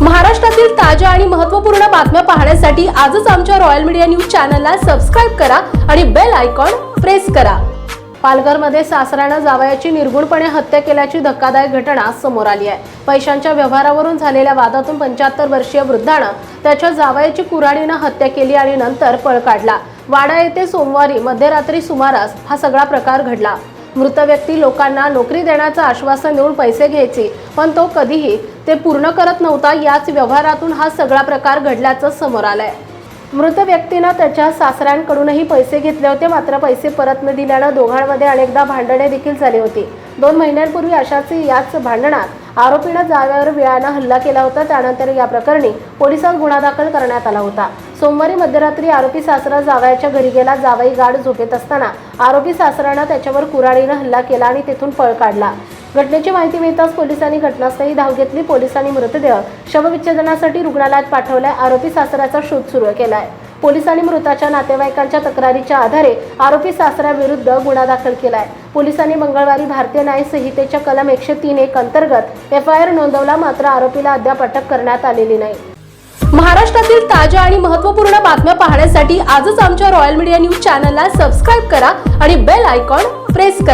महाराष्ट्रातील ताज्या आणि महत्त्वपूर्ण बातम्या पाहण्यासाठी आजच आमच्या रॉयल मीडिया न्यूज चॅनलला सबस्क्राईब करा आणि बेल आयकॉन प्रेस करा. पालघरमध्ये सासऱ्यानं जावयाची निर्गुणपणे हत्या केल्याची धक्कादायक घटना समोर आली आहे. पैशांच्या व्यवहारावरून झालेल्या वादातून पंच्याहत्तर वर्षीय वृद्धानं त्याच्या जावयाची कुऱ्हाडीनं हत्या केली आणि नंतर पळ काढला. वाडा येथे सोमवारी मध्यरात्री सुमारास हा सगळा प्रकार घडला. मृत व्यक्ती लोकांना नोकरी देण्याचं आश्वासन देऊन पैसे घ्यायचे पण तो कधीही ते पूर्ण करत नव्हता याच व्यवहारातून हा सगळा प्रकार घडल्याचं समोर आलंय. मृत व्यक्तीनं त्याच्या सासऱ्यांकडूनही पैसे घेतले होते मात्र पैसे परत न दिल्यानं दोघांमध्ये अनेकदा भांडणे देखील झाली होती. दोन महिन्यांपूर्वी अशाच याच भांडणात आरोपीनं जाव्यावर वेळानं हल्ला केला होता त्यानंतर या प्रकरणी पोलिसात गुन्हा दाखल करण्यात आला होता. सोमवारी मध्यरात्री आरोपी सासरा जावयाच्या घरी गेला जावई गाड झोपेत असताना आरोपी सासऱ्यानं त्याच्यावर कुऱ्हाडीनं हल्ला केला आणि तेथून पळ काढला. घटनेची माहिती मिळताच पोलिसांनी घटनास्थळी धाव घेतली. पोलिसांनी मृतदेह शवविच्छेदनासाठी रुग्णालयात पाठवलाय आरोपी सासऱ्याचा शोध सुरू केलाय. पोलिसांनी मृताच्या नातेवाईकांच्या तक्रारीच्या आधारे आरोपी सासऱ्याविरुद्ध गुन्हा दाखल केलाय. पोलिसांनी मंगळवारी भारतीय न्याय संहितेच्या कलम एकशे तीन एक अंतर्गत एफ आय आर नोंदवला मात्र आरोपीला अद्याप अटक करण्यात आलेली नाही. महाराष्ट्रातील ताज्या आणि महत्त्वपूर्ण बातम्या पाहण्यासाठी आजच आमच्या रॉयल मीडिया न्यूज चॅनलला सबस्क्राईब करा आणि बेल आयकॉन प्रेस करा.